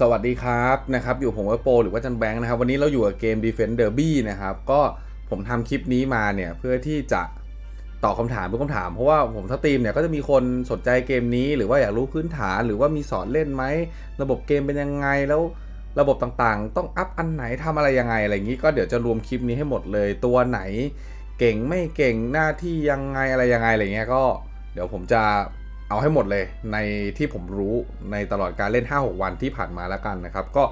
สวัสดีครับนะครับอยู่ผมว่าโปหรือว่าจันแบงค์นะครับ วันนี้เราอยู่กับเกม Defense Derby นะครับ ก็ผมทำคลิปนี้มาเนี่ยเพื่อที่จะตอบคำถามทุกคำถาม เพราะว่าผมสตรีมเนี่ยก็จะมีคนสนใจเกมนี้ หรือว่าอยากรู้พื้นฐานหรือว่ามีสอนเล่นไหม ระบบเกมเป็นยังไงแล้วระบบต่างๆ ต้องอัพอันไหนทำอะไรยังไงอะไรอย่างนี้ก็เดี๋ยวจะรวมคลิปนี้ให้หมดเลย ตัวไหนเก่งไม่เก่งหน้าที่ยังไงอะไรยังไงอะไรเงี้ยก็ เดี๋ยวผมจะ เอาให้หมดเลยในที่ผมรู้ในตลอดการเล่น 5-6 วันที่ผ่านมาแล้วกันนะครับ ก็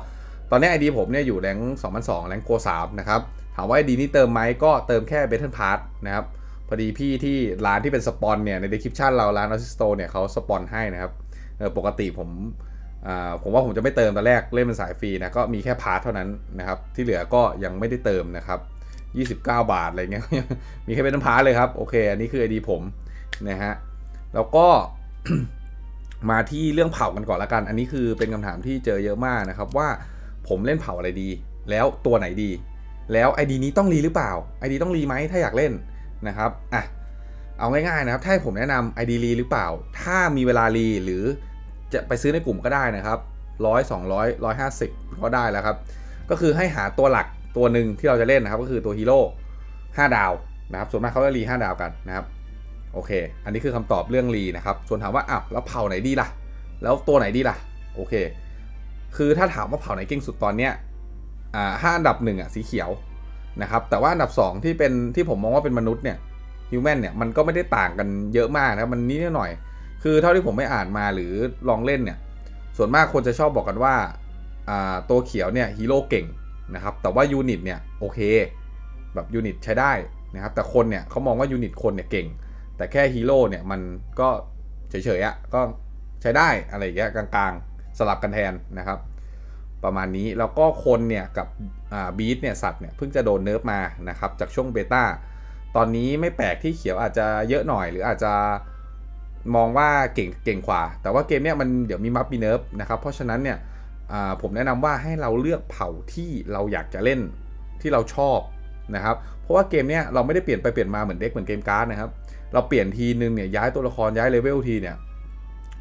ตอนนี้ไอดีผมเนี่ยอยู่แรง2002แรงโก3นะครับ ถามว่าไอดีนี้เติมไหมก็เติมแค่ Battle Pass นะครับ พอดีพี่ที่ร้านที่เป็นสปอนเนี่ยใน description เราร้าน a s s i s t o เนี่ยเขาสปอนให้นะครับปกติผมอ่าผมว่าผมจะไม่เติมตอนแรกเล่นเป็นสายฟรีนะก็มีแค่พาร์ทเท่านั้นนะครับ ที่เหลือก็ยังไม่ได้เติมนะครับ 29 บาทอะไรเงี้ยมีแค่เป็นพาร์ทเลยครับ โอเค อันนี้คือไอดีผมนะฮะแล้วก็ มาที่เรื่องเผากันก่อนละกัน อันนี้คือเป็นคำถามที่เจอเยอะมากนะครับ ว่าผมเล่นเผาอะไรดี แล้วตัวไหนดี แล้วไอดีนี้ต้องรีหรือเปล่าไอดีต้องรีไหมถ้าอยากเล่นนะครับอะเอาง่ายๆนะครับ ถ้าผมแนะนำไอดีรีหรือเปล่า ถ้ามีเวลารีหรือจะไปซื้อในกลุ่มก็ได้นะครับร้อยสองร้อยร้อยห้าสิบก็ได้แล้วครับ ก็คือให้หาตัวหลักตัวหนึ่งที่เราจะเล่นนะครับ ก็คือตัวฮีโร่ห้าดาวนะครับ ส่วนมากเขาจะรีห้าดาวกันนะครับ โอเค อันนี้คือคำตอบเรื่องรีนะครับ ส่วนถามว่าอ้าวแล้วเผ่าไหนดีล่ะ แล้วตัวไหนดีล่ะ โอเค คือถ้าถามว่าเผ่าไหนเก่งสุดตอนเนี้ย อ่าห้าอันดับหนึ่งอะสีเขียวนะครับ แต่ว่าอันดับ 2 ที่เป็นที่ผมมองว่าเป็นมนุษย์เนี่ยฮิวแมนเนี่ยมันก็ไม่ได้ต่างกันเยอะมากนะมันนิดหน่อย คือเท่าที่ผมไม่อ่านมาหรือลองเล่นเนี่ย ส่วนมากคนจะชอบบอกกันว่าอ่าตัวเขียวเนี่ยฮีโร่เก่งนะครับ แต่ว่ายูนิตเนี่ยโอเค แบบยูนิตใช้ได้นะครับ แต่คนเนี่ยเขามองว่ายูนิตคนเนี่ยเก่ง แต่แค่ฮีโร่เนี่ยมันก็เฉยๆอะ่ะก็ใช้ได้อะไรอย่างเงี้ยกลางๆ สลับกันแทนนะครับ ประมาณนี้แล้วก็คนเนี่ยกับบีทเนี่ยสัตว์เนี่ยเพิ่งจะโดนเนิร์ฟมานะครับจากช่วงเบต้าตอนนี้ไม่แปลกที่เขียวอาจจะเยอะหน่อย หรืออาจจะมองว่าเก่งเก่งกว่า แต่ว่าเกมเนี่ยมันเดี๋ยวมีมัฟมีเนิร์ฟนะครับเพราะฉะนั้นเนี่ยผมแนะนำว่าให้เราเลือกเผ่าที่เราอยากจะเล่นที่เราชอบ นะครับ เพราะว่าเกมเนี้ยเราไม่ได้เปลี่ยนไปเปลี่ยนมาเหมือนเด็กเหมือนเกมการ์ดนะครับ เราเปลี่ยนทีนึงเนี่ยย้ายตัวละครย้ายเลเวลทีเนี่ย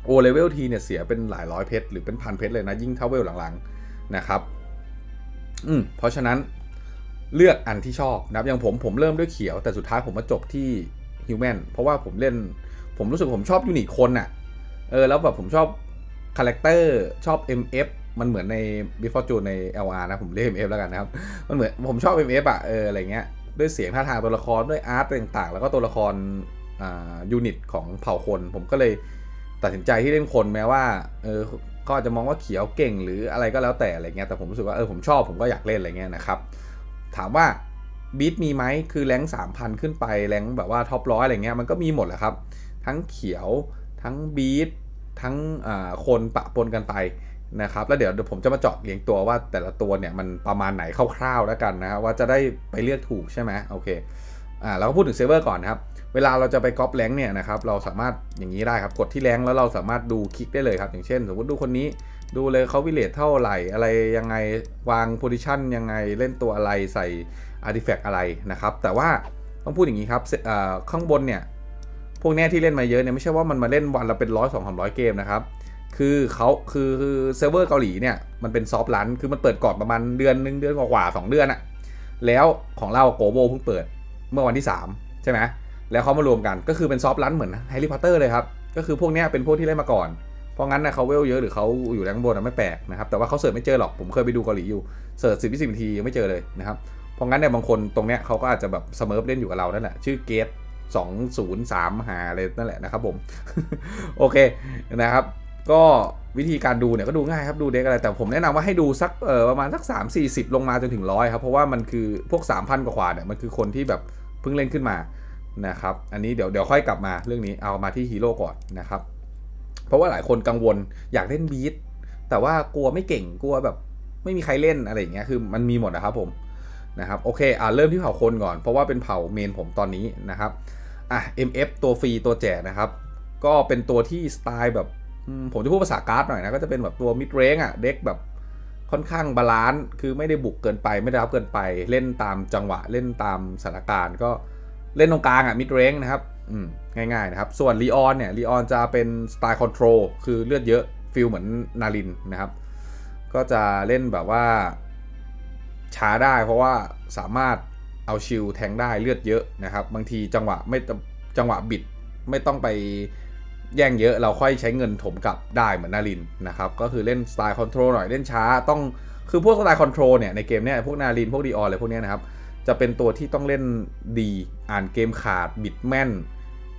โอเลเวลทีเนี่ยเสียเป็นหลายร้อยเพชรหรือเป็นพันเพชรเลยนะยิ่งเท่าเวลหลังๆนะครับ อืมเพราะฉะนั้นเลือกอันที่ชอบนะครับอย่างผมผมเริ่มด้วยเขียวแต่สุดท้ายผมมาจบที่ฮิวแมนเพราะว่าผมเล่นผมรู้สึกผมชอบยูนิตคนอะ่ะเออแล้วแบบผมชอบคาแรคเตอร์ชอบ MF มันเหมือนใน Before June ใน LR นะ ผมเรียก MF แล้วกันนะครับ มันเหมือนผมชอบ MF อะเอออะไรเงี้ยด้วยเสียงท่าทางตัวละครด้วยอาร์ตต่างๆ แล้วก็ตัวละครอ่ายูนิตของเผ่าคน ผมก็เลยตัดสินใจที่เล่นคนแม้ว่าเออก็อาจจะมองว่าเขียวเก่งหรืออะไรก็แล้วแต่อะไรเงี้ยแต่ผมรู้สึกว่าเออผมชอบผมก็อยากเล่นอะไรเงี้ยนะครับถามว่าบีทมีไหมคือแรงสามพันขึ้นไปแรงแบบว่าท็อปร้อยอะไรเงี้ยมันก็มีหมดแหละครับ ทั้งเขียวทั้งบีททั้งอ่าคนปะปนกันไป นะครับแล้วเดี๋ยวเดี๋ยวผมจะมาเจาะเรียงตัวว่าแต่ละตัวเนี่ยมันประมาณไหนคร่าวๆแล้วกันนะครับว่าจะได้ไปเลือกถูกใช่ไหมโอเคอ่าเราก็พูดถึงเซิร์ฟเวอร์ก่อนนะครับ เวลาเราจะไปก๊อปแรงเนี่ยนะครับเราสามารถอย่างนี้ได้ครับกดที่แรงแล้วเราสามารถดูคลิกได้เลยครับ อย่างเช่น สมมติดูคนนี้ดูเลยเขาวิเลตเท่าไหร่อะไรยังไงวางโพซิชันยังไงเล่นตัวอะไรใส่อาร์ติแฟกต์อะไรนะครับ แต่ว่าต้องพูดอย่างนี้ครับอ่อข้างบนเนี่ยพวกเนี้ยที่เล่นมาเยอะเนี่ยไม่ใช่ว่ามันมาเล่นวันละเป็นร้อยสองสามร้อยเกมนะครับ คือเขาคือเซิร์ฟเวอร์เกาหลีเนี่ยมันเป็นซอฟต์ลันคือมันเปิดก่อนประมาณเดือนหนึงเดือนกว่าๆสองเดือนอะแล้วของเราโกโบเพิ่งเปิดเมื่อวันที่ 3 ใช่ไหมแล้วเขามารวมกันก็คือเป็นซอฟต์ลันเหมือนแฮร์รี่พอตเตอร์เลยครับ ก็คือพวกเนี้ยเป็นพวกที่เล่นมาก่อน เพราะงั้นนะเขาเวลเยอะหรือเขาอยู่แรงบนอะไม่แปลกนะครับแต่ว่าเขาเสิร์ชไม่เจอหรอกผมเคยไปดูเกาหลีอยู่เสิร์ชสิบวิสิบนาทียังไม่เจอเลยนะครับเพราะงั้นเนี่ยบางคนตรงเนี้ยเขาก็อาจจะแบบเสมอเล่นอยู่กับเรานั่นแหละชื่อเกต203หาอะไรนั่นแหละนะครับผมโอเคนะครับ ก็วิธีการดูเนี่ยก็ดูง่ายครับดูเด็กอะไร แต่ผมแนะนำว่าให้ดูสักเออประมาณสัก 3 4 0 ลงมาจนถึงร้อยครับ เพราะว่ามันคือพวก 3,000 กว่าๆเนี่ยมันคือคนที่แบบเพิ่งเล่นขึ้นมานะครับอันนี้เดี๋ยวเดี๋ยวค่อยกลับมาเรื่องนี้เอามาที่ฮีโร่ก่อนนะครับเพราะว่าหลายคนกังวลอยากเล่นบีทแต่ว่ากลัวไม่เก่งกลัวแบบไม่มีใครเล่นอะไรอย่างเงี้ยคือมันมีหมดนะครับผมนะครับโอเคอ่าเริ่มที่เผ่าคนก่อน เพราะว่าเป็นเผ่าเมนผมตอนนี้นะครับอะ MF ตัวฟรีตัวแจกนะครับ ก็เป็นตัวที่สไตล์แบบ ผมจะพูดภาษาการ์ดหน่อยนะ ก็จะเป็นแบบตัวมิดเร g อะ เด็กแบบค่อนข้างบาลานซ์คือไม่ได้บุกเกินไปไม่ได้รับเกินไป เล่นตามจังหวะเล่นตามสถานการณ์ ก็เล่นตรงกลางอะมิดเร g นะครับอืมง่ายๆนะครับ ส่วนลีออนเนี่ยลีออนจะเป็นสไตล์คอนโทรลคือเลือดเยอะฟิลเหมือนนารินนะครับ ก็จะเล่นแบบว่าช้าได้เพราะว่าสามารถเอาชิลแทงได้เลือดเยอะนะครับ บางทีจังหวะไม่จังหวะบิดไม่ต้องไป แย่งเยอะเราค่อยใช้เงินถมกลับได้เหมือนนารินนะครับก็คือเล่นสไตล์คอนโทรลหน่อยเล่นช้าต้องคือพวกสไตล์คอนโทรลเนี่ยในเกมเนี้ยพวกนารินพวกดีออนอะไรพวกเนี้ยนะครับจะเป็นตัวที่ต้องเล่นดีอ่านเกมขาดบิดแม่น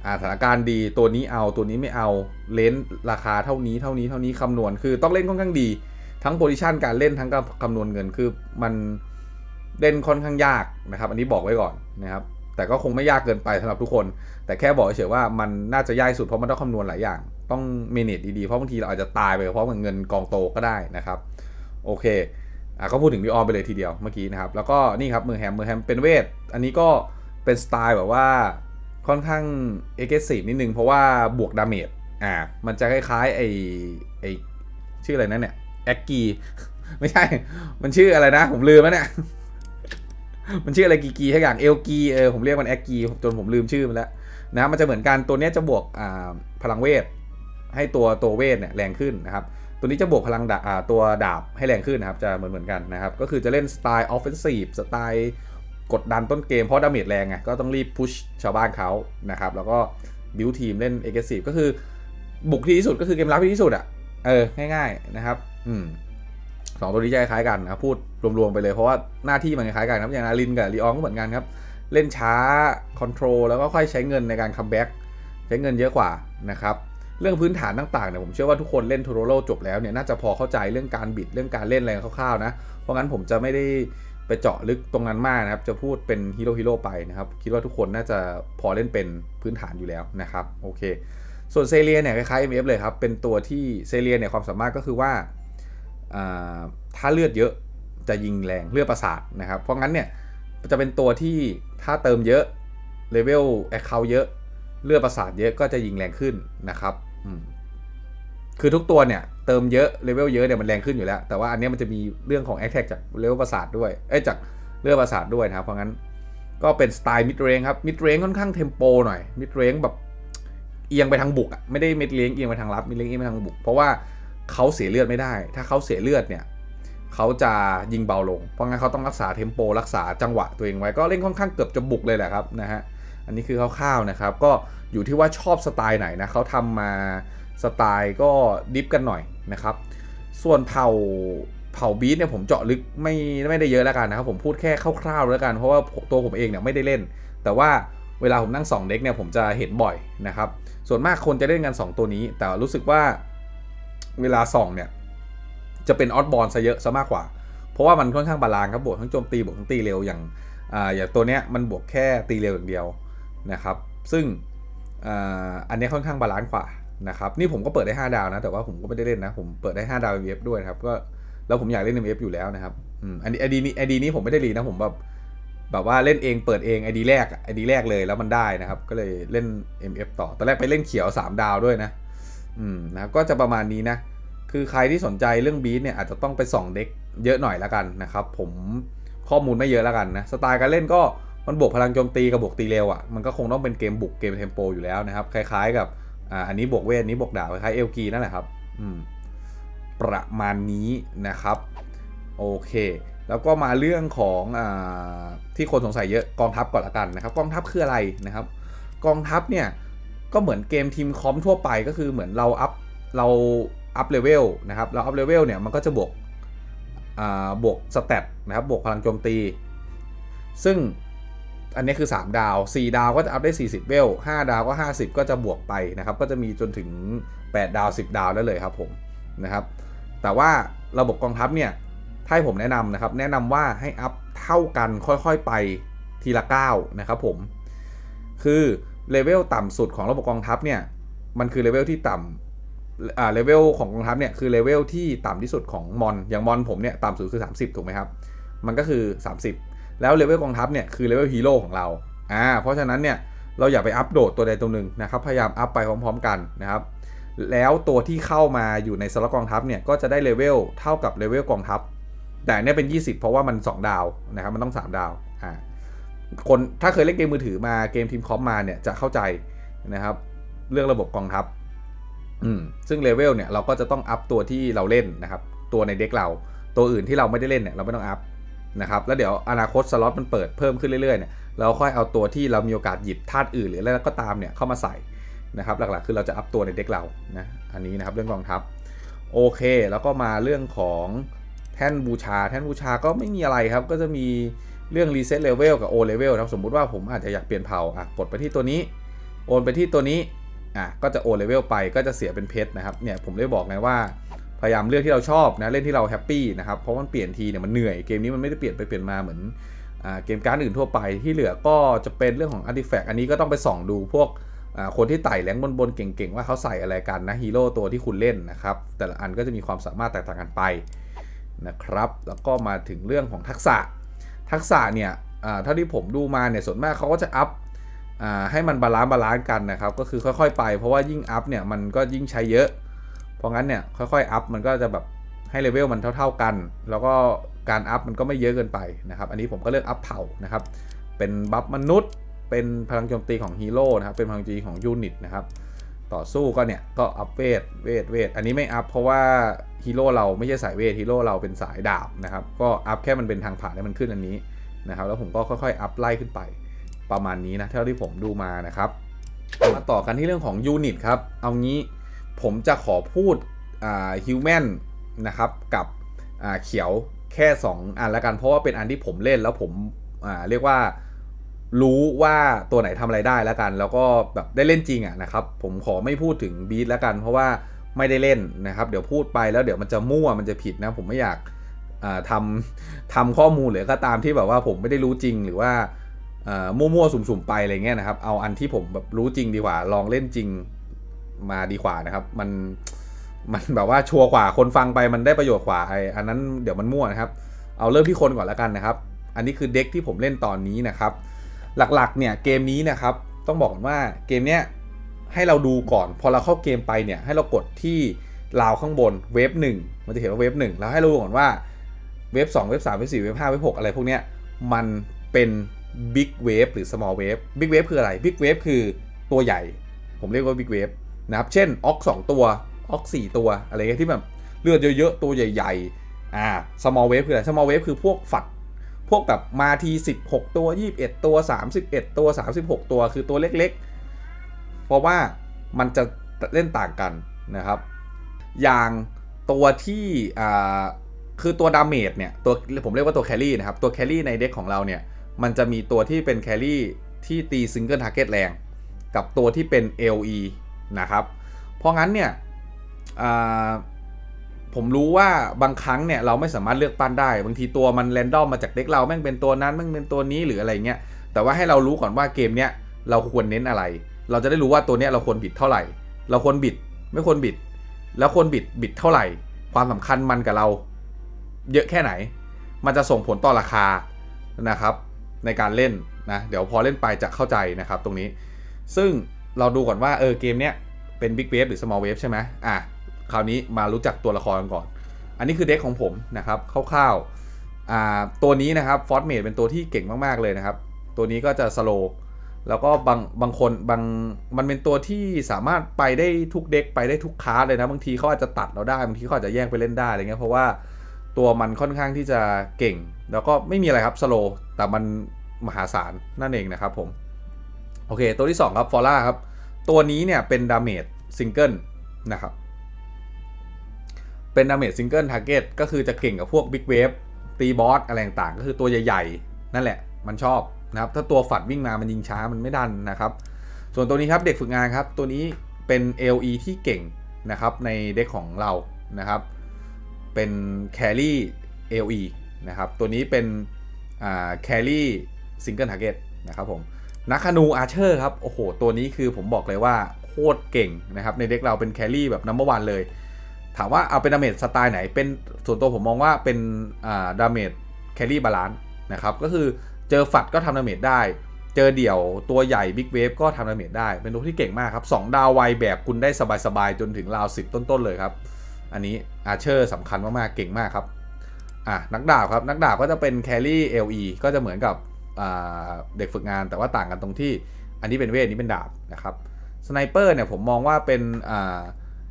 อ่าสถานการณ์ดีตัวนี้เอาตัวนี้ไม่เอาเลนราคาเท่านี้เท่านี้เท่านี้คำนวณ คือต้องเล่นค่อนข้างดี ทั้งโพซิชันการเล่นทั้งการคำนวณเงินคือมันเล่นค่อนข้างยากนะครับ อันนี้บอกไว้ก่อนนะครับ แต่ก็คงไม่ยากเกินไปสำหรับทุกคน แต่แค่บอกเฉยๆว่ามันน่าจะยากสุดเพราะมันต้องคำนวณหลายอย่าง ต้องเมเนจดีๆ เพราะบางทีเราอาจจะตายไปเพราะเงินกองโตก็ได้นะครับ โอเคอะก็พูดถึงดิออนไปเลยทีเดียวเมื่อกี้นะครับ แล้วก็นี่ครับมือแฮมมือแฮมเป็นเวท อันนี้ก็เป็นสไตล์แบบว่าค่อนข้างเอเกซีฟนิดนึงเพราะว่าบวกดาเมจอ่ามันจะคล้ายๆไอไอชื่ออะไรนั่นเนี่ยแอคกีไม่ใช่ มันชื่ออะไรนะ ผมลืมแล้วเนี่ย มันชื่ออะไรกีกีทุกอย่างเอลกีเออผมเรียกมันแอคกีจนผมลืมชื่อมันแล้วนะมันจะเหมือนกันตัวนี้จะบวกอ่าพลังเวท ให้ตัวตัวเวทเนี่ยแรงขึ้นนะครับตัวนี้จะบวกพลังดาตัวดาบให้แรงขึ้นนะครับจะเหมือนเหมือนกันนะครับก็คือจะเล่นสไตล์ออฟเฟนซีฟสไตล์กดดันต้นเกมเพราะดาเมจแรงไงก็ต้องรีบพุชชาวบ้านเขานะครับแล้วก็บิวทีมเล่นเอเกซ์ซีฟก็คือบุกที่ที่สุดก็คือเกมรับที่ที่สุดอะเออง่ายๆนะครับอืมสองตัวนี้จะคล้ายกันนะพูด รวมๆไปเลยเพราะว่าหน้าที่มันคล้ายกันครับอย่างอารินกับลีอองก็เหมือนกันครับ เล่นช้าคอนโทรลแล้วก็ค่อยใช้เงินในการคัมแบ็กใช้เงินเยอะกว่านะครับเรื่องพื้นฐานต่างๆเนี่ยผมเชื่อว่าทุกคนเล่นทูโรโรจบแล้วเนี่ยน่าจะพอเข้าใจเรื่องการบิดเรื่องการเล่นอะไรคร่าวๆนะเพราะงั้นผมจะไม่ได้ไปเจาะลึกตรงนั้นมากนะครับ จะพูดเป็นฮีโร่ฮีโร่ไปนะครับ คิดว่าทุกคนน่าจะพอเล่นเป็นพื้นฐานอยู่แล้วนะครับโอเค ส่วนเซเรียเนี่ยคล้ายๆ MF เลยครับ เป็นตัวที่เซเรียเนี่ยความสามารถก็คือว่าถ้าเลือดเยอะ จะยิงแรงเลือดประสาทนะครับ เพราะงั้นเนี่ยจะเป็นตัวที่ถ้าเติมเยอะเลเวลแอคเคาท์เยอะเลือดประสาทเยอะก็จะยิงแรงขึ้นนะครับคือทุกตัวเนี่ยเติมเยอะเลเวลเยอะเนี่ยมันแรงขึ้นอยู่แล้ว แต่ว่าอันนี้มันจะมีเรื่องของแอคแท็กจากเลเวลประสาทด้วยเอ้จากเลือดประสาทด้วยนะครับ เพราะงั้นก็เป็นสไตล์มิดเรนครับมิดเรนค่อนข้างเทมโปหน่อยมิดเรนแบบเอียงไปทางบุกอะไม่ได้มิดเรนเอียงไปทางรับมิดเรนเอียงไปทางบุก เพราะว่าเขาเสียเลือดไม่ได้ ถ้าเขาเสียเลือดเนี่ย เขาจะยิงเบาลง เพราะงั้นเขาต้องรักษาเทมโปรักษาจังหวะตัวเองไว้ก็เล่นค่อนข้างเกือบจะบุกเลยแหละครับนะฮะอันนี้คือคร่าวๆนะครับ ก็อยู่ที่ว่าชอบสไตล์ไหนนะเขาทำมาสไตล์ก็ดิฟกันหน่อยนะครับ ส่วนเผ่าเผ่าบีทเนี่ยผมเจาะลึกไม่ไม่ได้เยอะแล้วกันนะครับ ผมพูดแค่คร่าวๆแล้วกันเพราะว่าตัวผมเองเนี่ยไม่ได้เล่น แต่ว่าเวลาผมนั่งสองเด็กเนี่ยผมจะเห็นบ่อยนะครับ ส่วนมากคนจะเล่นกัน 2 ตัวนี้ แต่รู้สึกว่าเวลาส่องเนี่ย จะเป็นออ b บอลซะเยอะซะมากกว่า เพราะว่ามันค่อนข้างบาลานซ์ครับบวกทั้งโจมตีบวกทั้งตีเร็วอย่างอ่าอย่างตัวเนี้ยมันบวกแค่ตีเร็วอย่างเดียวนะครับ ซึ่งอาอันนี้ค่อนข้างบาลานซ์กว่านะครับนี่ผมก็เปิดได้ 5 ดาวนะ แต่ว่าผมก็ไม่ได้เล่นนะ ผมเปิดได้ 5 ดาว MF ด้วยนะครับก็แล้วผมอยากเล่น MF อยู่แล้วนะครับอืมอันนี้ไอดีนี้ไอดีนี้ผมไม่ได้รีนะผมแบบแบบว่าเล่นเองเปิดเองไอดีแรกไอดีแรกเลยแล้วมันได้นะครับ ก็เลยเล่น MF ต่อตอนแรกไปเล่นเขียว 3 ดาวด้วยนะอืมนะครับก็จะประมาณนี้นะ คือใครที่สนใจเรื่องบีทเนี่ยอาจจะต้องไปส่องเด็กเยอะหน่อยละกันนะครับ ผมข้อมูลไม่เยอะละกันนะสไตล์การเล่นก็มันบวกพลังโจมตีกับบวกตีเร็วอะ่ะมันก็คงต้องเป็นเกมบุกเกมเทมโปอยู่แล้วนะครับ คล้าย ๆ กับอ่าอันนี้บวกเวทนนี้บวกดาบคล้ายเอลกีนั่นแหละครับอืมประมาณนี้นะครับโอเค แล้วก็มาเรื่องของอ่าที่คนสงสัยเยอะกองทัพก่อนละกันนะครับ กองทัพคืออะไรนะครับ กองทัพเนี่ยก็เหมือนเกมทีมคอมทั่วไปก็คือเหมือนเราอัพเรา อัพเลเวลนะครับเราอัพเลเวลเนี่ยมันก็จะบวกอ่าบวกสเตตนะครับบวกพลังโจมตี ซึ่งอันนี้คือ 3 ดาว 4 ดาวก็จะอัพได้ 40 เวล 5 ดาวก็ 50 ก็จะบวกไปนะครับ ก็จะมีจนถึง 8 ดาว 10 ดาวได้เลยครับผมนะครับ แต่ว่าระบบกองทัพเนี่ยถ้าผมแนะนำนะครับ แนะนำว่าให้อัพเท่ากันค่อยๆไปทีละก้านะครับผม คือเลเวลต่ำสุดของระบบกองทัพเนี่ย มันคือเลเวลที่ต่ำ อ่าเลเวลของกองทัพเนี่ยคือเลเวลที่ต่ำที่สุดของมอนอย่างมอนผมเนี่ยต่ำสุดคือ 30 ถูกไหมครับ มันก็คือ 30 แล้วเลเวลกองทัพเนี่ยคือเลเวลฮีโร่ของเราอ่าเพราะฉะนั้นเนี่ยเราอย่าไปอัปโดดตัวใดตัวหนึ่งนะครับพยายามอัพไปพร้อม ๆ กันนะครับแล้วตัวที่เข้ามาอยู่ในสล็อตกองทัพเนี่ยก็จะได้เลเวลเท่ากับเลเวลกองทัพ แต่เนี่ยเป็น 20 เพราะว่ามัน 2 ดาวนะครับมันต้อง 3 ดาวอ่าคนถ้าเคยเล่นเกมมือถือมาเกมทีมคอมมาเนี่ยจะเข้าใจนะครับเรื่องระบบกองทัพ อืมซึ่งเลเวลเนี่ยเราก็จะต้องอัพตัวที่เราเล่นนะครับ ตัวในเด็กเรา ตัวอื่นที่เราไม่ได้เล่นเนี่ยเราไม่ต้องอัพนะครับแล้วเดี๋ยวอนาคตสล็อตมันเปิดเพิ่มขึ้นเรื่อยๆเนี่ยเราค่อยเอาตัวที่เรามีโอกาสหยิบธาตุอื่นหรืออะไรก็ตามเนี่ยเข้ามาใส่นะครับ หลักๆ คือเราจะอัพตัวในเด็กเรานะอันนี้นะครับเรื่องกองทัพโอเค แล้วก็มาเรื่องของแท่นบูชา แท่นบูชาก็ไม่มีอะไรครับ ก็จะมีเรื่อง reset level กับ o level นะครับสมมุติว่าผมอาจจะอยากเปลี่ยนเผ่าอะกดไปที่ตัวนี้ โอนไปที่ตัวนี้ อะก็จะ o level ไปก็จะเสียเป็นเพชรนะครับเนี่ยผมได้บอกไงว่าพยายามเลือกที่เราชอบนะเล่นที่เราแฮปปี้นะครับเพราะมันเปลี่ยนทีเนี่ยมันเหนื่อยเกมนี้มันไม่ได้เปลี่ยนไปเปลี่ยนมาเหมือนอ่าเกมการ์ดอื่นทั่วไปที่เหลือก็จะเป็นเรื่องของอาร์ติแฟกต์อันนี้ก็ต้องไปส่องดูพวกอ่าคนที่ไต่แรงบนๆเก่งๆ ว่าเขาใส่อะไรกันนะฮีโร่ตัวที่คุณเล่นนะครับ แต่ละอันก็จะมีความสามารถแตกต่างกันไปนะครับ แล้วก็มาถึงเรื่องของทักษะทักษะเนี่ยอ่าเท่าที่ผมดูมาเนี่ยส่วนมากเขาก็จะอัพ ให้มันบาลานซ์บาลานซ์กันนะครับ ก็คือค่อยๆไป เพราะว่ายิ่งอัพเนี่ยมันก็ยิ่งใช้เยอะ เพราะงั้นเนี่ยค่อยๆอัพมันก็จะแบบให้เลเวลมันเท่า ๆกัน แล้วก็การอัพมันก็ไม่เยอะเกินไปนะครับ อันนี้ผมก็เลือกอัพเผ่านะครับ เป็นบัฟมนุษย์ เป็นพลังโจมตีของฮีโร่นะครับ เป็นพลังโจมตีของยูนิตนะครับ ต่อสู้ก็เนี่ยก็อัพเวท เวท เวท อันนี้ไม่อัพเพราะว่าฮีโร่เราไม่ใช่สายเวท ฮีโร่เราเป็นสายดาบนะครับ ก็อัพแค่มันเป็นทางผ่านให้มันขึ้นอันนี้นะครับ แล้วผมก็ค่อยๆ อัพไล่ขึ้นไป ประมาณนี้นะเท่าที่ผมดูมานะครับมาต่อกันที่เรื่องของยูนิตครับ เอางี้ผมจะขอพูดฮิวแมนนะครับกับเขียวแค่ 2 อันล้วกันเพราะว่าเป็นอันที่ผมเล่นแล้วผมเรียกว่ารู้ว่าตัวไหนทำอะไรได้แล้วกัน แล้วก็แบบได้เล่นจริงอะนะครับ ผมขอไม่พูดถึงบีทแล้วกัน เพราะว่าไม่ได้เล่นนะครับ เดี๋ยวพูดไปแล้วเดี๋ยวมันจะมั่วมันจะผิดนะ ผมไม่อยากทำทำข้อมูลหรือก็ตามที่แบบว่าผมไม่ได้รู้จริงหรือว่า มั่วๆ สุ่มๆ ไปอะไรเงี้ยนะครับ เอาอันที่ผมแบบรู้จริงดีกว่า ลองเล่นจริงมาดีกว่านะครับ มันมันแบบว่าชัวร์กว่าคนฟังไปมันได้ประโยชน์กว่าไออันนั้นเดี๋ยวมันมั่วนะครับ เอาเริ่มที่คนก่อนแล้วกันนะครับ อันนี้คือเด็กที่ผมเล่นตอนนี้นะครับ หลักๆ เนี่ยเกมนี้นะครับ ต้องบอกว่าเกมเนี้ยให้เราดูก่อน พอเราเข้าเกมไปเนี่ยให้เรากดที่ราวข้างบนเวฟหนึ่งมันจะเห็นว่าเวฟหนึ่งแล้วให้เราดูก่อนว่าเวฟสองเวฟสามเวฟสี่เวฟห้าเวฟหกอะไรพวกเนี้ยมันเป็น บิ๊กเวฟหรือ small wave บิ๊กเวฟคืออะไรบิ๊กเวฟคือตัวใหญ่ ผมเรียกว่าบิ๊กเวฟนะครับ เช่นออกสองตัวออกสี่ตัว อะไรเงี้ยที่แบบเลือดเยอะๆ ตัวใหญ่ๆ อ่า small wave คืออะไร small wave คือพวกฝัด พวกแบบมาที 16 ตัว 21 ตัว 31 ตัว 36 ตัวคือตัวเล็กๆ เพราะว่ามันจะเล่นต่างกันนะครับ อย่างตัวที่อ่าคือตัวดาเมจเนี่ยตัวผมเรียกว่าตัวแครี่นะครับ ตัวแครี่ในเด็กของเราเนี่ย มันจะมีตัวที่เป็นแครี่ที่ตีซิงเกิลทาร์เก็ตแรง กับตัวที่เป็น LE นะครับ เพราะงั้นเนี่ยผมรู้ว่าบางครั้งเนี่ยเราไม่สามารถเลือกปั้นได้ บางทีตัวมันแรนดอมมาจากเด็กเราแม่งเป็นตัวนั้นแม่งเป็นตัวนี้หรืออะไรเงี้ย แต่ว่าให้เรารู้ก่อนว่าเกมเนี้ยเราควรเน้นอะไร เราจะได้รู้ว่าตัวเนี้ยเราควรบิดเท่าไหร่ เราควรบิดไม่ควรบิด แล้วควรบิดบิดเท่าไหร่ ความสำคัญมันกับเรา เยอะแค่ไหน มันจะส่งผลต่อราคานะครับ ในการเล่นนะเดี๋ยวพอเล่นไปจะเข้าใจนะครับตรงนี้ ซึ่งเราดูก่อนว่าเออเกมเนี้ยเป็น Big Wave หรือ Small Wave ใช่ไหมอะคราวนี้มารู้จักตัวละครกันก่อน อันนี้คือเด็กของผมนะครับคร่าวๆอ่าตัวนี้นะครับฟอสเมดเป็นตัวที่เก่งมากๆเลยนะครับ ตัวนี้ก็จะสโลแล้วก็บางบางคนบางมันเป็นตัวที่สามารถไปได้ทุกเด็กไปได้ทุกคลาสเลยนะ บางทีเขาอาจจะตัดเราได้ บางทีเขาอาจจะแย่งไปเล่นได้อะไรเงี้ยเพราะว่า ตัวมันค่อนข้างที่จะเก่ง แล้วก็ไม่มีอะไรครับสโลแต่มันมหาศาลนั่นเองนะครับผม โอเค ตัวที่ 2 ครับฟอร่าครับ ตัวนี้เนี่ยเป็นดาเมจซิงเกิลนะครับ เป็นดาเมจซิงเกิลทาร์เก็ตก็คือจะเก่งกับพวกบิ๊กเวฟตีบอสอะไรต่างก็คือตัวใหญ่ๆ นั่นแหละ มันชอบนะครับ ถ้าตัวฝัดวิ่งมามันยิงช้ามันไม่ดันนะครับ ส่วนตัวนี้ครับเด็กฝึกงานครับ ตัวนี้เป็น LE ที่เก่งนะครับในเด็กของเรานะครับ เป็นแครี่ LE นะครับ ตัวนี้เป็นแครี่ซิงเกิลทาร์เก็ตนะครับผมนักคนูอาร์เชอร์ครับ โอ้โห ตัวนี้คือผมบอกเลยว่า โคตรเก่งนะครับ ในเด็กเราเป็นแครี่แบบนัมเบอร์วันเลย ถามว่าเอาเป็นดาเมจสไตล์ไหน เป็นส่วนตัวผมมองว่าเป็นดาเมจแครี่บาลานซ์นะครับ ก็คือเจอฝัดก็ทำดาเมจได้ เจอเดี่ยวตัวใหญ่บิ๊กเวฟก็ทำดาเมจได้ เป็นตัวที่เก่งมากครับ 2 ดาวไวแบกคุณได้สบายๆ จนถึงราวสิบต้นๆเลยครับ อันนี้อาเชอร์สำคัญมากๆ เก่งมากครับอะนักดาบครับ นักดาบก็จะเป็นแครี่ LE ก็จะเหมือนกับเด็กฝึกงานแต่ว่าต่างกันตรงที่อันนี้เป็นเวทนนี้เป็นดาบนะครับสไนเปอร์เนี่ยผมมองว่าเป็น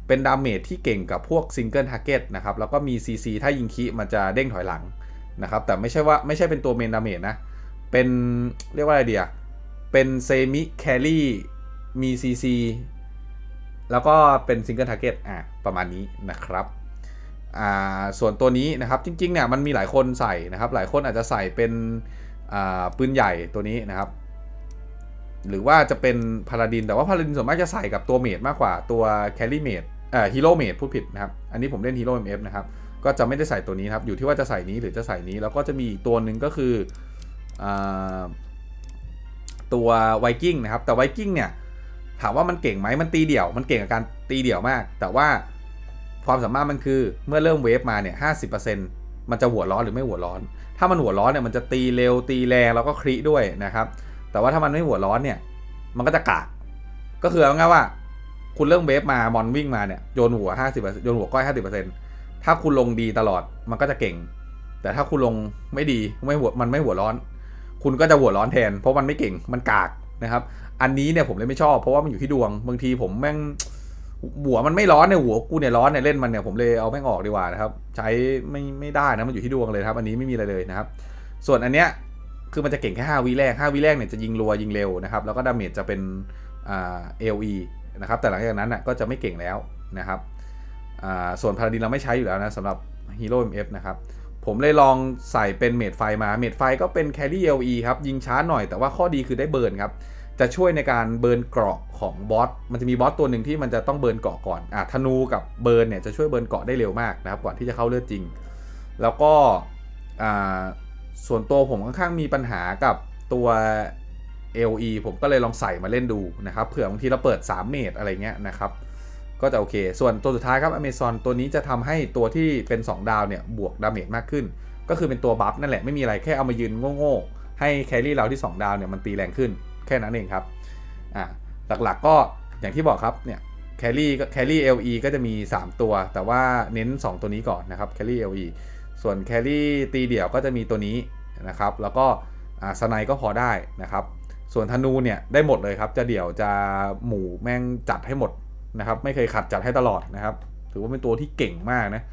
เป็นดาเมจที่เก่งกับพวกซิงเกิลทาร์เก็ตนะครับแล้วก็มี CC ถ้ายิงคีมันจะเด้งถอยหลังนะครับแต่ไม่ใช่ว่าไม่ใช่เป็นตัวเมนดาเมจนะ เป็นเรียกว่าอะไรเดียเป็นเซมิแครี่มี CC แล้วก็เป็นซิงเกิลทาร์เก็ตอะประมาณนี้นะครับอ่าส่วนตัวนี้นะครับจริงๆเนี่ยมันมีหลายคนใส่นะครับ หลายคนอาจจะใส่เป็นอ่าปืนใหญ่ตัวนี้นะครับ หรือว่าจะเป็นพาราดินแต่ว่าพาราดินส่วนมากจะใส่กับตัวเมดมากกว่าตัวแคลรี่เมดเอ่อฮีโร่เมดพูดผิดนะครับ อันนี้ผมเล่นฮีโร่เอ็มเอฟนะครับก็จะไม่ได้ใส่ตัวนี้ครับ อยู่ที่ว่าจะใส่นี้หรือจะใส่นี้ แล้วก็จะมีอีกตัวหนึ่งก็คืออาตัวไวกิ้งนะครับ แต่ไวกิ้งเนี่ย ถามว่ามันเก่งไหมมันตีเดี่ยว มันเก่งกับการตีเดี่ยวมาก แต่ว่าความสามารถมันคือเมื่อเริ่มเวฟมาเนี่ยห้าสิบเปอร์เซ็นต์มันจะหัวร้อนหรือไม่หัวร้อน ถ้ามันหัวร้อนเนี่ยมันจะตีเร็วตีแรงแล้วก็คลิด้วยนะครับ แต่ว่าถ้ามันไม่หัวร้อนเนี่ย มันก็จะกาก ก็คือเอาง่ายว่า คุณเริ่มเวฟมามอนวิ่งมาเนี่ยโยนหัว 50%โยนหัวก้อย 50%ถ้าคุณลงดีตลอดมันก็จะเก่ง แต่ถ้าคุณลงไม่ดีไม่หัวมันไม่หัวร้อน คุณก็จะหัวร้อนแทน เพราะมันไม่เก่งมันกาก นะครับ อันนี้เนี่ยผมเลยไม่ชอบเพราะว่ามันอยู่ที่ดวงบางทีผมแม่งหัวมันไม่ร้อนเนี่ยหัวกูเนี่ยร้อนเนี่ยเล่นมันเนี่ยผมเลยเอาแม่งออกดีกว่านะครับ ใช้ไม่ไม่ได้นะมันอยู่ที่ดวงเลยครับ อันนี้ไม่มีอะไรเลยนะครับ ส่วนอันเนี้ยคือมันจะเก่งแค่5วิแรก5วิแรกเนี่ยจะยิงรัวยิงเร็วนะครับ แล้วก็ดาเมจจะเป็นอ่า LE นะครับ แต่หลังจากนั้นน่ะก็จะไม่เก่งแล้วนะครับอ่าส่วนพาราดินเราไม่ใช้อยู่แล้วนะสำหรับฮีโร่ MF นะครับ ผมเลยลองใส่เป็นเมดไฟมา เมดไฟก็เป็นแครี่ LE ครับยิงช้าหน่อยแต่ว่าข้อดีคือได้เบิร์นครับ จะช่วยในการเบิร์นเกราะของบอส มันจะมีบอสตัวหนึ่งที่มันจะต้องเบิร์นเกราะก่อนอะธนูกับเบิร์นเนี่ยจะช่วยเบิร์นเกราะได้เร็วมากนะครับก่อนที่จะเข้าเลือดจริง แล้วก็อ่าส่วนตัวผมค่อนข้างมีปัญหากับตัว LE ผมก็เลยลองใส่มาเล่นดูนะครับเผื่อบางทีเราเปิด 3 เมตรอะไรเงี้ยนะครับ ก็จะโอเค ส่วนตัวสุดท้ายครับ Amazon ตัวนี้จะทำให้ตัวที่เป็น 2 ดาวเนี่ยบวกดาเมจมากขึ้น ก็คือเป็นตัวบัฟนั่นแหละไม่มีอะไรแค่เอามายืนโง่ๆให้แครี่เราที่ 2 ดาวเนี่ยมันตีแรงขึ้นแค่นั้นเองครับอ่าหลักๆก็อย่างที่บอกครับเนี่ยแครี่ก็แครี่ LE ก็จะมี 3 ตัว แต่ว่าเน้น 2 ตัวนี้ก่อนนะครับแครี่ LE ส่วนแครี่ตีเดี่ยวก็จะมีตัวนี้นะครับ แล้วก็อ่าสไนก็พอได้นะครับ ส่วนธนูเนี่ยได้หมดเลยครับ จะเดี่ยวจะหมู่แม่งจัดให้หมด นะครับไม่เคยขัดจัดให้ตลอดนะครับถือว่าเป็นตัวที่เก่งมากนะ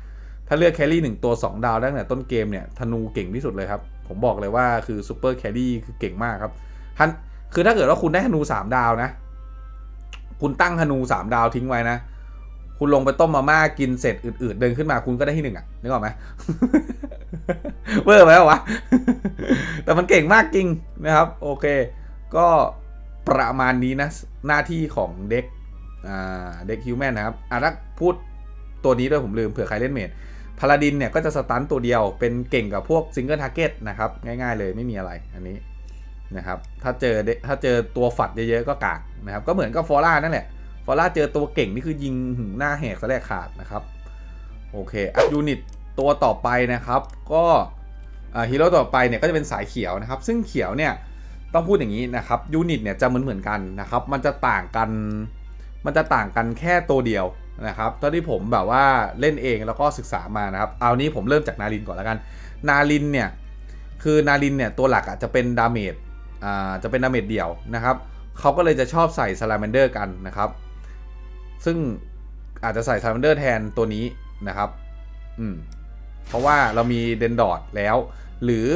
ถ้าเลือกแครี่หนึ่งตัว 2 ดาวได้ตั้งแต่ต้นเกมเนี่ยธนูเก่งที่สุดเลยครับ ผมบอกเลยว่าคือซูเปอร์แครี่คือเก่งมากครับทันคือถ้าเกิดว่าคุณได้ธนู 3 ดาวนะ คุณตั้งธนู 3 ดาวทิ้งไว้นะ คุณลงไปต้มมาม่ากินเสร็จอืดๆเดินขึ้นมาคุณก็ได้ที่หนึ่งอะนึกออกไหมเวอร์ไหมวะแต่มันเก่งมากจริงนะครับ โอเค ก็ประมาณนี้นะหน้าที่ของเด็ก เด็กฮิวแมนนะครับอะถ้าพูดตัวนี้ด้วยผมลืมเผื่อใครเล่นเมดพาลาดินเนี่ยก็จะสตันตัวเดียวเป็นเก่งกับพวกซิงเกิลทาร์เก็ตนะครับ ง่ายๆเลยไม่มีอะไรอันนี้นะครับถ้าเจอถ้าเจอตัวฝัดเยอะๆก็กากนะครับ ก็เหมือนกับฟอร่านั่นแหละฟอร่าเจอตัวเก่งนี่คือยิงหหน้าแหกสะแลกขาดนะครับ โอเคอัพยูนิตตัวต่อไปนะครับ ก็ฮีโร่ต่อไปเนี่ยก็จะเป็นสายเขียวนะครับ ซึ่งเขียวเนี่ยต้องพูดอย่างนี้นะครับยูนิตเนี่ยจะเหมือนเหมือนกันนะครับ มันจะต่างกัน มันจะต่างกันแค่ตัวเดียวนะครับตอนที่ผมแบบว่าเล่นเองแล้วก็ศึกษามานะครับ เอานี้ผมเริ่มจากนารินก่อนแล้วกัน นารินเนี่ย คือนารินเนี่ย ตัวหลักอะจะเป็นดาเมจอ่าจะเป็นดาเมจเดี่ยวนะครับเขาก็เลยจะชอบใส่ซาลาแมนเดอร์กันนะครับ ซึ่งอาจจะใส่ซาลาแมนเดอร์แทนตัวนี้นะครับ อืม เพราะว่าเรามีเดนดอดแล้ว หรือ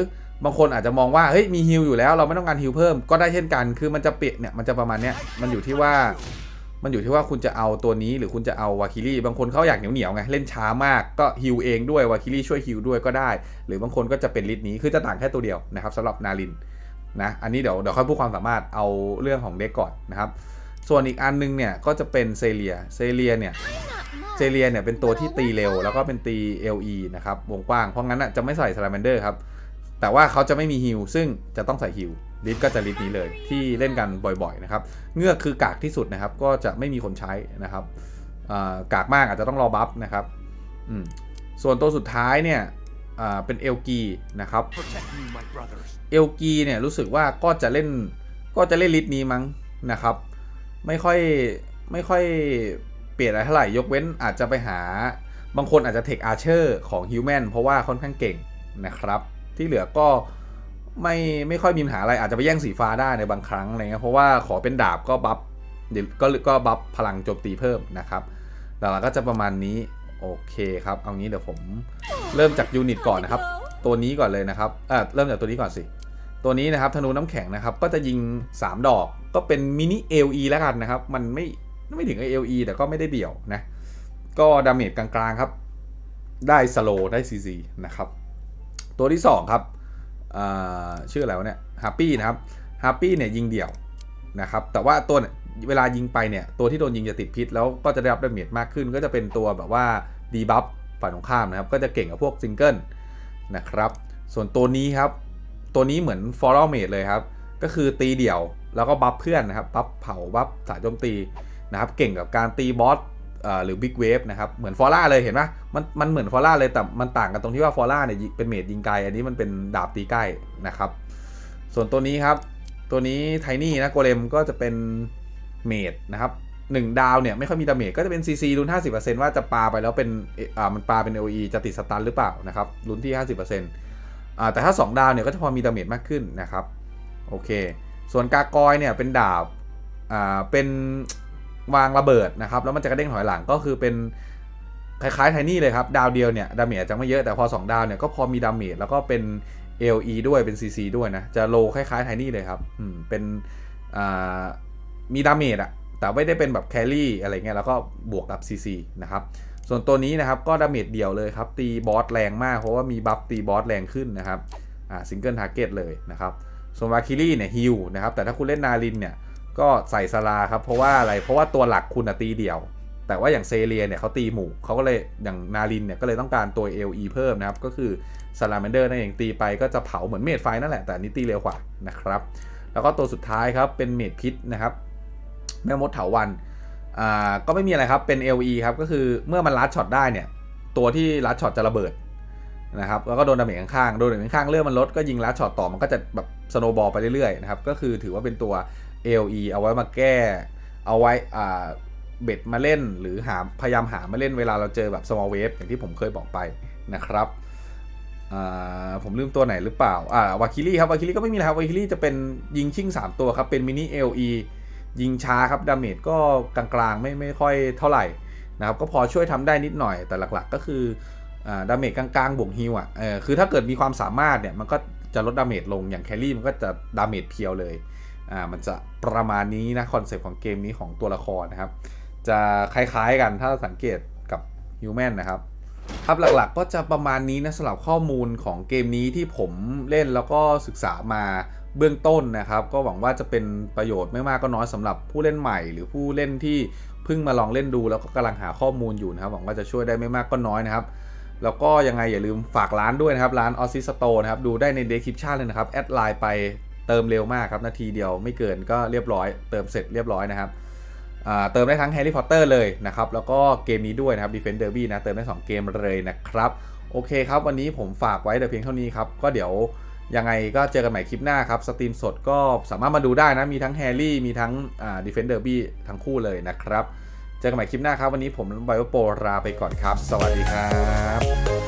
บางคนอาจจะมองว่าเฮ้ยมีฮิลอยู่แล้ว เราไม่ต้องการฮิลเพิ่มก็ได้เช่นกัน คือมันจะเปลี่ยนเนี่ยมันจะประมาณเนี้ยมันอยู่ที่ว่า มันอยู่ที่ว่าคุณจะเอาตัวนี้หรือคุณจะเอาวาคิลี่บางคนเขาอยากเหนียวเหนียวๆไงเล่นช้ามากก็ฮิลเองด้วยวาคิลี่ช่วยฮิลด้วยก็ได้ หรือบางคนก็จะเป็นลิสต์นี้คือจะต่างแค่ตัวเดียวนะครับสำหรับนารินนะอันนี้เดี๋ยวเดี๋ยวค่อยพูดความสามารถเอาเรื่องของเด็กก่อนนะครับส่วนอีกอันนึงเนี่ยก็จะเป็นเซเลียเซเลียเนี่ยเซเลียเนี่ยเป็นตัวที่ตีเร็ว แล้วก็เป็นตี LE นะครับวงกว้างเพราะงั้นอะจะไม่ใส่ซาลาแมนเดอร์ครับแต่ว่าเขาจะไม่มีฮิลซึ่งจะต้องใส่ฮิล ลิฟก็จะลิฟนี้เลยที่เล่นกันบ่อยๆนะครับเงือกคือกากที่สุดนะครับ ก็จะไม่มีคนใช้นะครับอ่ากากมากอาจจะต้องรอบัฟนะครับอืมส่วนตัวสุดท้ายเนี่ยอ่าเป็นเอลกีนะครับ Protect me, my brothers. เอลกีเนี่ยรู้สึกว่าก็จะเล่นก็จะเล่นลิสต์นี้มั้งนะครับ ไม่ค่อยไม่ค่อยเปลี่ยนอะไรเท่าไหร่ยกเว้นอาจจะไปหาบางคนอาจจะเทคอาร์เชอร์ของฮิวแมนเพราะว่าค่อนข้างเก่งนะครับ ที่เหลือก็ ไม่ไม่ค่อยมีปัญหาอะไรอาจจะไปแย่งสีฟ้าได้ในบางครั้งอะไรเงี้ยเพราะว่าขอเป็นดาบก็บัฟเดี๋ยวก็ก็บัฟพลังโจมตีเพิ่มนะครับหลักๆก็จะประมาณนี้โอเคครับเอางี้เดี๋ยวผมเริ่มจากยูนิตก่อนนะครับ ตัวนี้ก่อนเลยนะครับเออเริ่มจากตัวนี้ก่อนสิ ตัวนี้นะครับธนูน้ำแข็งนะครับ ก็จะยิง 3 ดอกก็เป็นมินิ LE แล้วกันนะครับ มันไม่ไม่ถึง LE แต่ก็ไม่ได้เดี่ยวนะ ก็ดาเมจกลางๆครับ ได้สโลได้ CC นะครับ ตัวที่ 2 ครับ ชื่ออะไรวะเนี่ยฮาร์ปี้นะครับฮาร์ปี้เนี่ยยิงเดี่ยวนะครับแต่ว่าตัวเนี่ยเวลายิงไปเนี่ยตัวที่โดนยิงจะติดพิษแล้วก็จะได้รับดาเมจมากขึ้น ก็จะเป็นตัวแบบว่าดีบัฟฝ่ายตรงข้ามนะครับก็จะเก่งกับพวกซิงเกิลนะครับส่วนตัวนี้ครับตัวนี้เหมือนฟอร์เมดเลยครับก็คือตีเดี่ยวแล้วก็บัฟเพื่อนนะครับบัฟเผาบัฟสายโจมตีนะครับเก่งกับการตีบอส หรือบิ๊กเวฟนะครับ เหมือนฟอร่าเลยเห็นไหมมันมันเหมือนฟอร่าเลยแต่มันต่างกันตรงที่ว่าฟอร่าเนี่ยเป็นเมดยิงไกล อันนี้มันเป็นดาบตีใกล้นะครับ ส่วนตัวนี้ครับ ตัวนี้ไทนี่นะโกเลมก็จะเป็นเมดนะครับหนึ่งดาวเนี่ยไม่ค่อยมีดาเมจก็จะเป็น CC ลุ้น50%ว่าจะปาไปแล้วเป็นอ่ามันปาเป็น OE จะติดสตันหรือเปล่านะครับลุ้นที่ 50%อ่าแต่ถ้า 2 ดาวเนี่ยก็จะพอมีดาเมจมากขึ้นนะครับโอเค ส่วนกากอยเนี่ยเป็นดาบอ่าเป็น วางระเบิดนะครับแล้วมันจะกระเด้งถอยหลังก็คือเป็นคล้ายๆไทนี่เลยครับ ดาวเดียวเนี่ยดาเมจจะไม่เยอะแต่พอ 2 ดาวเนี่ยก็พอมีดาเมจแล้วก็เป็น LE ด้วยเป็น CC ด้วยนะ จะโลคล้ายๆไทนี่เลยครับอืมเป็นอ่ามีดาเมจอะแต่ไม่ได้เป็นแบบแครี่อะไรเงี้ยแล้วก็บวกกับ CC นะครับส่วนตัวนี้นะครับก็ดาเมจเดี่ยวเลยครับตีบอสแรงมากเพราะว่ามีบัฟตีบอสแรงขึ้นนะครับอ่าซิงเกิลทาร์เก็ตเลยนะครับส่วนวาคิลี่เนี่ยฮิลนะครับแต่ถ้าคุณเล่นนารินเนี่ย ก็ใส่สลาครับเพราะว่าอะไรเพราะว่าตัวหลักคุณตีเดี่ยว แต่ว่าอย่างเซเรียเนี่ยเขาตีหมู่เขาก็เลยอย่างนารินเนี่ยก็เลยต้องการตัว LE เพิ่มนะครับ ก็คือซาลา m มนเดอร์นั่นเองตีไปก็จะเผาเหมือนเมดไฟนั่นแหละแต่นนี้ตีเร็วกว่านะครับ แล้วก็ตัวสุดท้ายครับเป็นเมดพิษนะครับแม่มดเถาวันอ่าก็ไม่มีอะไรครับเป็น LE ครับก็คือเมื่อมันลัดช็อตได้เนี่ยตัวที่ลัดช็อตจะระเบิดนะครับแล้วก็โดนดาเมจข้างๆโดนดาเมจข้างๆเลื่อนมันลดก็ยิงลัดช็อตต่อมันก็จะแบบสโนบอลไปเรื่อยๆนะครับก็คือถือว่าเป็นตัว LE เอาไว้มาแก้ เอาไว้อ่าเบ็ดมาเล่นหรือหาพยายามหามาเล่นเวลาเราเจอแบบ small wave อย่างที่ผมเคยบอกไปนะครับผมลืมตัวไหนหรือเปล่า อ่าวาคิลี่ครับวาคิลี่ก็ไม่มีอะไรครับวาคิลี่จะเป็นยิงชิ่ง 3 ตัวครับ เป็นมินิ LE ยิงช้าครับ ดาเมจก็กลางๆ ไม่ไม่ค่อยเท่าไหร่นะครับ ก็พอช่วยทำได้นิดหน่อย แต่หลักๆ ก็คืออดาเมจกลางๆ บวกฮิวอะ เออ คือถ้าเกิดมีความสามารถเนี่ย มันก็จะลดดาเมจลง อย่างแครี่มันก็จะดาเมจเพียวเลย อ่ามันจะประมาณนี้นะคอนเซปต์ของเกมนี้ของตัวละครนะครับ จะคล้ายๆกันถ้าสังเกตกับฮิวแมนนะครับครับหลักๆก็จะประมาณนี้นะสำหรับข้อมูลของเกมนี้ที่ผมเล่นแล้วก็ศึกษามาเบื้องต้นนะครับ ก็หวังว่าจะเป็นประโยชน์ไม่มากก็น้อยสำหรับผู้เล่นใหม่ หรือผู้เล่นที่เพิ่งมาลองเล่นดู แล้วก็กำลังหาข้อมูลอยู่นะครับ หวังว่าจะช่วยได้ไม่มากก็น้อยนะครับ แล้วก็ยังไงอย่าลืมฝากร้านด้วยนะครับ ร้านออซิสโตนะครับ ดูได้ในเดสคริปชันเลยนะครับ แอดไลน์ไป เติมเร็วมากครับนาทีเดียวไม่เกินก็เรียบร้อย เติมเสร็จเรียบร้อยนะครับเติมได้ทั้งแฮร์รี่พอตเตอร์เลยนะครับ แล้วก็เกมนี้ด้วยนะครับ Defense Derby นะเติมได้ 2 เกมเลยนะครับ โอเคครับวันนี้ผมฝากไว้แต่เพียงเท่านี้ครับ ก็เดี๋ยวยังไงก็เจอกันใหม่คลิปหน้าครับ สตรีมสดก็สามารถมาดูได้นะ มีทั้งแฮร์รี่มีทั้งอ่า Defense Derby ทั้งคู่เลยนะครับ เจอกันใหม่คลิปหน้าครับ วันนี้ผมไบโอโปลาไปก่อนครับ สวัสดีครับ